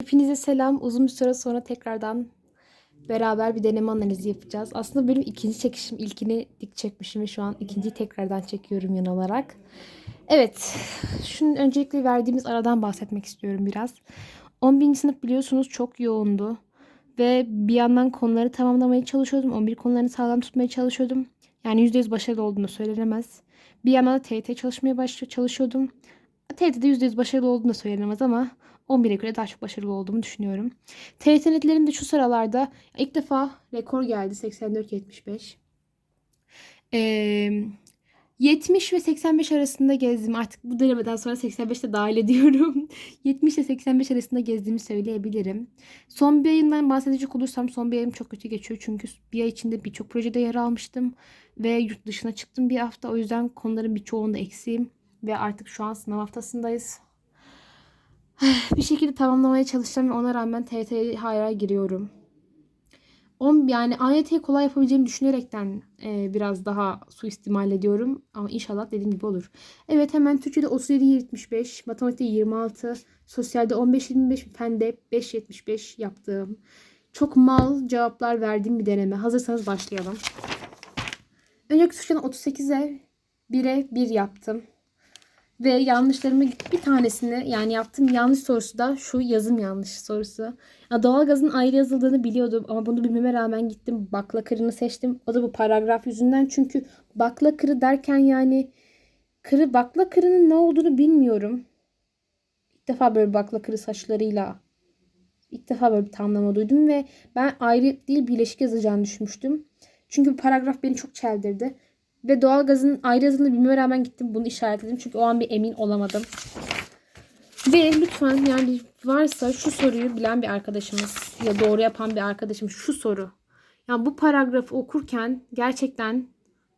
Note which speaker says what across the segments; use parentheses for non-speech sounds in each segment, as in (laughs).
Speaker 1: Hepinize selam. Uzun bir süre sonra tekrardan beraber bir deneme analizi yapacağız. Aslında benim ikinci çekişim. ilkini dik çekmişim ve şu an ikinciyi tekrardan çekiyorum yan olarak. Evet. Şunun öncelikle verdiğimiz aradan bahsetmek istiyorum biraz. 11. sınıf biliyorsunuz çok yoğundu. Ve bir yandan konuları tamamlamaya çalışıyordum. 11 konularını sağlam tutmaya çalışıyordum. Yani %100 başarılı olduğunu söylenemez. Bir yandan da TYT çalışmaya baş çalışıyordum. TYT'de %100 başarılı olduğunu söylenemez ama 11'e göre daha çok başarılı olduğumu düşünüyorum. TYT netlerim de şu sıralarda ilk defa rekor geldi 84-75. Ee, 70 ve 85 arasında gezdim. Artık bu denemeden sonra 85'te dahil ediyorum. 70 ile 85 arasında gezdiğimi söyleyebilirim. Son bir ayından bahsedecek olursam son bir ayım çok kötü geçiyor. Çünkü bir ay içinde birçok projede yer almıştım. Ve yurt dışına çıktım bir hafta. O yüzden konuların birçoğunda eksiğim. Ve artık şu an sınav haftasındayız. (sighs) bir şekilde tamamlamaya çalışacağım ve ona rağmen TYT'ye hala giriyorum. 10 yani AYT'yi kolay yapabileceğimi düşünerekten e, biraz daha suistimal ediyorum. Ama inşallah dediğim gibi olur. Evet hemen Türkçe'de 37-75, matematikte 26, sosyalde 15-25, fende 5-75 yaptığım. Çok mal cevaplar verdiğim bir deneme. Hazırsanız başlayalım. Öncelikle Türkçe'den 38'e 1'e 1 yaptım. Ve yanlışlarımı bir tanesini yani yaptığım yanlış sorusu da şu yazım yanlış sorusu. Ya doğalgazın ayrı yazıldığını biliyordum ama bunu bilmeme rağmen gittim bakla kırını seçtim. O da bu paragraf yüzünden çünkü bakla kırı derken yani kırı bakla kırının ne olduğunu bilmiyorum. İlk defa böyle bakla kırı saçlarıyla ilk defa böyle bir tamlama duydum ve ben ayrı değil birleşik yazacağını düşünmüştüm. Çünkü paragraf beni çok çeldirdi. Ve doğalgazın ayrı yazıldığını bilmeme rağmen gittim bunu işaretledim. Çünkü o an bir emin olamadım. Ve lütfen yani varsa şu soruyu bilen bir arkadaşımız ya doğru yapan bir arkadaşım şu soru. Yani bu paragrafı okurken gerçekten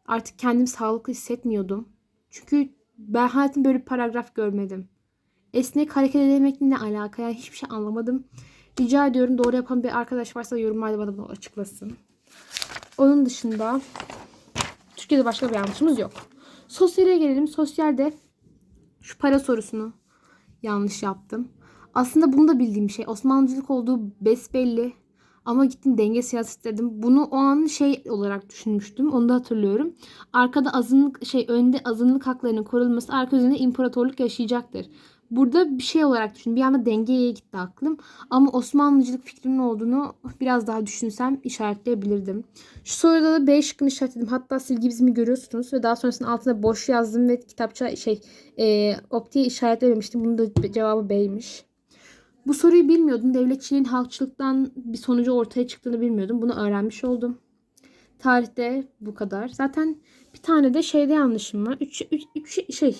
Speaker 1: artık kendimi sağlıklı hissetmiyordum. Çünkü ben hayatımda böyle bir paragraf görmedim. Esnek hareket edemekle ne alaka? Yani hiçbir şey anlamadım. Rica ediyorum doğru yapan bir arkadaş varsa yorumlarda bana bunu açıklasın. Onun dışında Türkiye'de başka bir yanlışımız yok. Sosyale gelelim. Sosyalde şu para sorusunu yanlış yaptım. Aslında bunu da bildiğim şey. Osmanlıcılık olduğu besbelli. Ama gittim denge siyaset dedim. Bunu o an şey olarak düşünmüştüm. Onu da hatırlıyorum. Arkada azınlık şey önde azınlık haklarının korunması arka üzerinde imparatorluk yaşayacaktır. Burada bir şey olarak düşün. Bir anda dengeye gitti aklım. Ama Osmanlıcılık fikrinin olduğunu biraz daha düşünsem işaretleyebilirdim. Şu soruda da B şıkkını işaretledim. Hatta silgi bizimi görüyorsunuz. Ve daha sonrasında altına boş yazdım ve kitapça şey e, optiğe işaretlememiştim. Bunun da cevabı B'ymiş. Bu soruyu bilmiyordum. Devletçiliğin halkçılıktan bir sonucu ortaya çıktığını bilmiyordum. Bunu öğrenmiş oldum. Tarihte bu kadar. Zaten bir tane de şeyde yanlışım var. Üç, üç, üç şey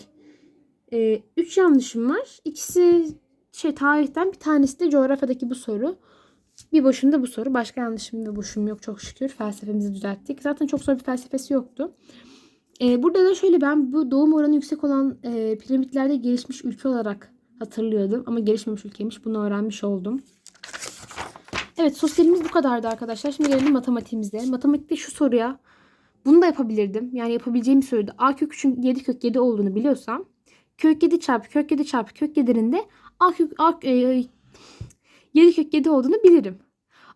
Speaker 1: e, üç yanlışım var. İkisi şey tarihten bir tanesi de coğrafyadaki bu soru. Bir boşunda bu soru. Başka yanlışım ve boşum yok çok şükür. Felsefemizi düzelttik. Zaten çok zor bir felsefesi yoktu. E, burada da şöyle ben bu doğum oranı yüksek olan e, piramitlerde gelişmiş ülke olarak hatırlıyordum. Ama gelişmemiş ülkeymiş. Bunu öğrenmiş oldum. Evet sosyalimiz bu kadardı arkadaşlar. Şimdi gelelim matematiğimize. Matematikte şu soruya bunu da yapabilirdim. Yani yapabileceğim soruda a kök 3'ün 7 kök 7 olduğunu biliyorsam kök 7 çarpı kök 7 çarpı kök 7'nin de a kök a, e, 7 kök 7 olduğunu bilirim.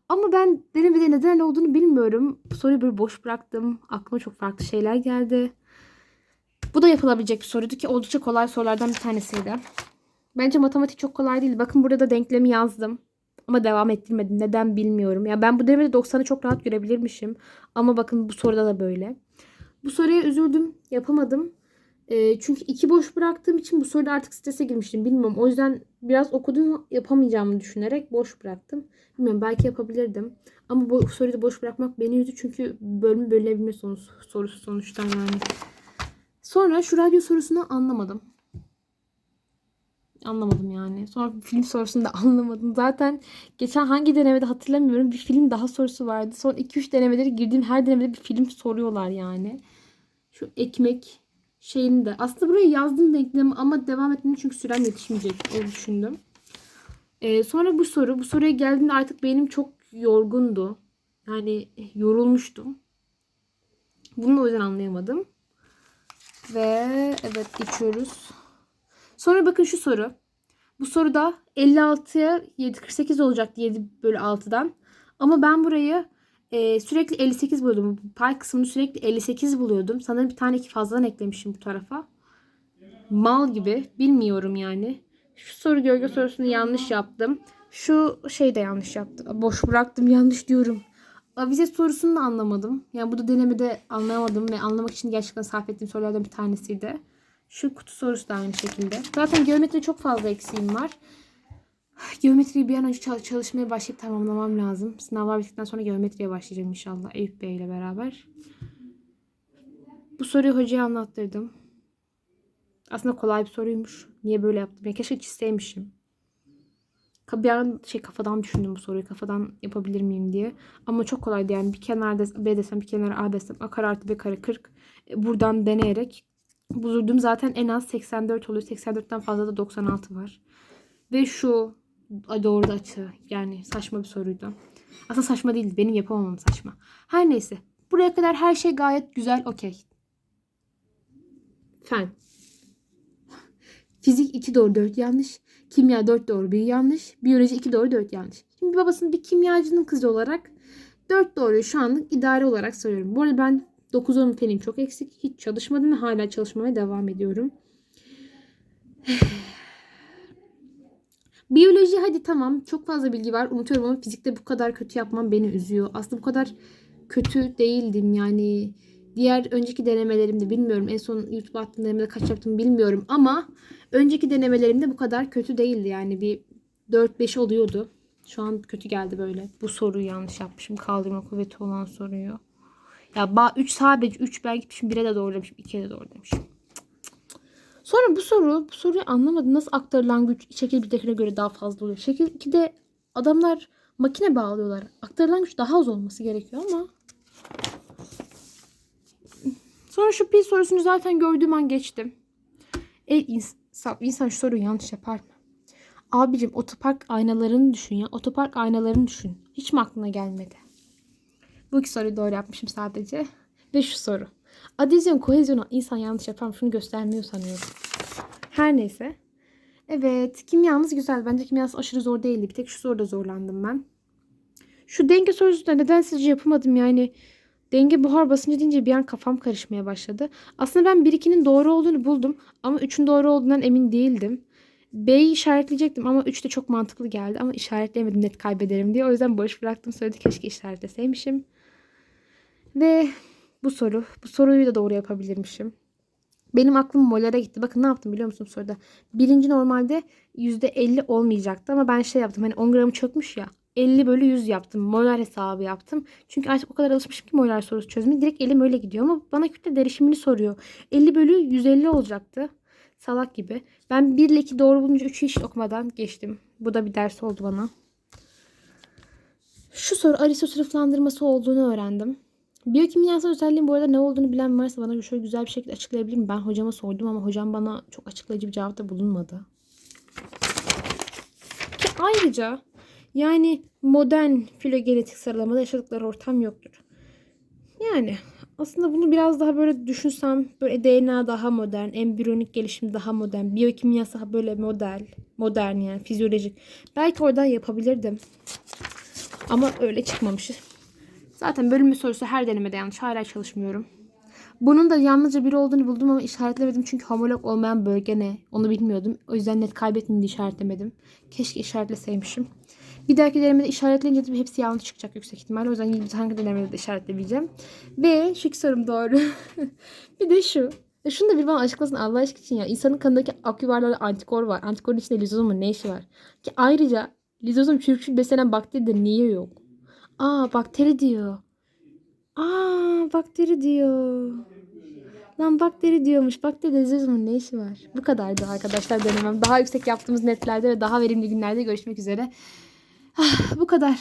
Speaker 1: Ama ben denemede neden olduğunu bilmiyorum. Bu soruyu böyle boş bıraktım. Aklıma çok farklı şeyler geldi. Bu da yapılabilecek bir soruydu ki oldukça kolay sorulardan bir tanesiydi. Bence matematik çok kolay değil. Bakın burada da denklemi yazdım. Ama devam ettirmedim. Neden bilmiyorum. Ya ben bu denemede 90'ı çok rahat görebilirmişim. Ama bakın bu soruda da böyle. Bu soruya üzüldüm. Yapamadım. E, çünkü iki boş bıraktığım için bu soruda artık strese girmiştim. Bilmiyorum. O yüzden biraz okudum yapamayacağımı düşünerek boş bıraktım. Bilmiyorum belki yapabilirdim. Ama bu soruyu da boş bırakmak beni üzdü. Çünkü bölümü bölünebilme sonusu, sorusu sonuçta yani. Sonra şu radyo sorusunu anlamadım. Anlamadım yani. Sonra film sorusunu da (laughs) anlamadım. Zaten geçen hangi denemede hatırlamıyorum. Bir film daha sorusu vardı. Son 2-3 denemeleri girdiğim her denemede bir film soruyorlar yani. Şu ekmek şeyini de. Aslında buraya yazdım denklemi ama devam etmedim çünkü sürem yetişmeyecek. Öyle düşündüm. Ee, sonra bu soru. Bu soruya geldiğinde artık benim çok yorgundu. Yani yorulmuştum. Bunu o yüzden anlayamadım. Ve evet geçiyoruz. Sonra bakın şu soru. Bu soruda 56'ya 7 48 olacaktı 7 bölü 6'dan. Ama ben burayı e, sürekli 58 buluyordum. Pay kısmını sürekli 58 buluyordum. Sanırım bir tane iki fazladan eklemişim bu tarafa. Mal gibi. Bilmiyorum yani. Şu soru gölge sorusunu yanlış yaptım. Şu şey de yanlış yaptım. Boş bıraktım yanlış diyorum. Avize sorusunu da anlamadım. Yani bu da denemede anlamadım ve anlamak için gerçekten sarf ettiğim sorulardan bir tanesiydi. Şu kutu sorusu da aynı şekilde. Zaten geometri çok fazla eksiğim var. Geometriyi bir an önce çal- çalışmaya başlayıp tamamlamam lazım. Sınavlar bittikten sonra geometriye başlayacağım inşallah Eyüp Bey ile beraber. Bu soruyu hocaya anlattırdım. Aslında kolay bir soruymuş. Niye böyle yaptım? Ya keşke çizseymişim. Bir an şey kafadan düşündüm bu soruyu. Kafadan yapabilir miyim diye. Ama çok kolaydı yani. Bir kenarda B desem, bir kenara A desem. A kare artı B kare 40. E, Buradan deneyerek bulurdum. Zaten en az 84 oluyor. 84'ten fazla da 96 var. Ve şu doğru da açı. Yani saçma bir soruydu. Aslında saçma değildi. Benim yapamamam saçma. Her neyse. Buraya kadar her şey gayet güzel. Okey. Fen. Fizik 2 doğru 4 yanlış. Kimya 4 doğru 1 yanlış. Biyoloji 2 doğru 4 yanlış. Şimdi babasının bir kimyacının kızı olarak 4 doğruyu şu anlık idare olarak söylüyorum. Bu arada ben 9-10 fenim çok eksik. Hiç çalışmadım ve hala çalışmaya devam ediyorum. Biyoloji hadi tamam çok fazla bilgi var unutuyorum ama fizikte bu kadar kötü yapmam beni üzüyor. Aslında bu kadar kötü değildim yani. Diğer önceki denemelerimde bilmiyorum en son YouTube attığım denemede kaç yaptım bilmiyorum ama önceki denemelerimde bu kadar kötü değildi yani bir 4-5 oluyordu. Şu an kötü geldi böyle. Bu soruyu yanlış yapmışım. Kaldırma kuvveti olan soruyu. Ya ba 3 sadece 3 ben gitmişim 1'e de doğru demişim 2'ye de doğru demişim. Sonra bu soru, bu soruyu anlamadım. Nasıl aktarılan güç şekil 1'dekine göre daha fazla oluyor? Şekil 2'de adamlar makine bağlıyorlar. Aktarılan güç daha az olması gerekiyor ama. Sonra şu pi sorusunu zaten gördüğüm an geçtim. E, insan, insan şu soruyu yanlış yapar mı? Abicim otopark aynalarını düşün ya. Otopark aynalarını düşün. Hiç mi aklına gelmedi? Bu iki soruyu doğru yapmışım sadece. Ve şu soru. Adezyon, kohezyonu insan yanlış yapar mı? Şunu göstermiyor sanıyorum. Her neyse. Evet. Kimyamız güzel. Bence kimyası aşırı zor değildi. Bir tek şu soruda zorlandım ben. Şu denge sorusu da neden sizce yapamadım yani. Denge buhar basıncı deyince bir an kafam karışmaya başladı. Aslında ben 1-2'nin doğru olduğunu buldum. Ama 3'ün doğru olduğundan emin değildim. B'yi işaretleyecektim ama 3 de çok mantıklı geldi. Ama işaretleyemedim net kaybederim diye. O yüzden boş bıraktım. Söyledi keşke işaretleseymişim. Ve bu soru. Bu soruyu da doğru yapabilirmişim. Benim aklım molere gitti. Bakın ne yaptım biliyor musun soruda? Birinci normalde %50 olmayacaktı ama ben şey yaptım. Hani 10 gramı çökmüş ya. 50 bölü 100 yaptım. Molar hesabı yaptım. Çünkü artık o kadar alışmışım ki molar sorusu çözümü. Direkt elim öyle gidiyor ama bana kütle derişimini soruyor. 50 bölü 150 olacaktı. Salak gibi. Ben 1 ile 2 doğru bulunca 3'ü hiç okumadan geçtim. Bu da bir ders oldu bana. Şu soru Aristo sınıflandırması olduğunu öğrendim. Biyokimyasal özelliğin bu arada ne olduğunu bilen varsa bana şöyle güzel bir şekilde açıklayabilir mi? Ben hocama sordum ama hocam bana çok açıklayıcı bir cevapta bulunmadı. Ki ayrıca yani modern filogenetik sıralamada yaşadıkları ortam yoktur. Yani aslında bunu biraz daha böyle düşünsem böyle DNA daha modern, embriyonik gelişim daha modern, biyokimyasal böyle model, modern yani fizyolojik. Belki oradan yapabilirdim. Ama öyle çıkmamış. Zaten bölümü sorusu her denemede yanlış. Hala çalışmıyorum. Bunun da yalnızca biri olduğunu buldum ama işaretlemedim çünkü homolog olmayan bölge ne? Onu bilmiyordum. O yüzden net kaybetmeyeyim diye işaretlemedim. Keşke işaretleseymişim. Bir dahaki denemede işaretleyince de hepsi yanlış çıkacak yüksek ihtimalle. O yüzden bir hangi denemede de işaretleyeceğim. Ve iki sorum doğru. (laughs) bir de şu. E şunu da bir bana açıklasın Allah aşkına için ya. İnsanın kanındaki aküvarlarda antikor var. Antikorun içinde lizozomun ne işi var? Ki ayrıca lizozom çürükçül beslenen bakteride niye yok? Aa bakteri diyor. Aa bakteri diyor. Lan bakteri diyormuş. Bakteri lizozomun ne işi var? Bu kadardı arkadaşlar denemem. Daha yüksek yaptığımız netlerde ve daha verimli günlerde görüşmek üzere. Ah, bu kadar.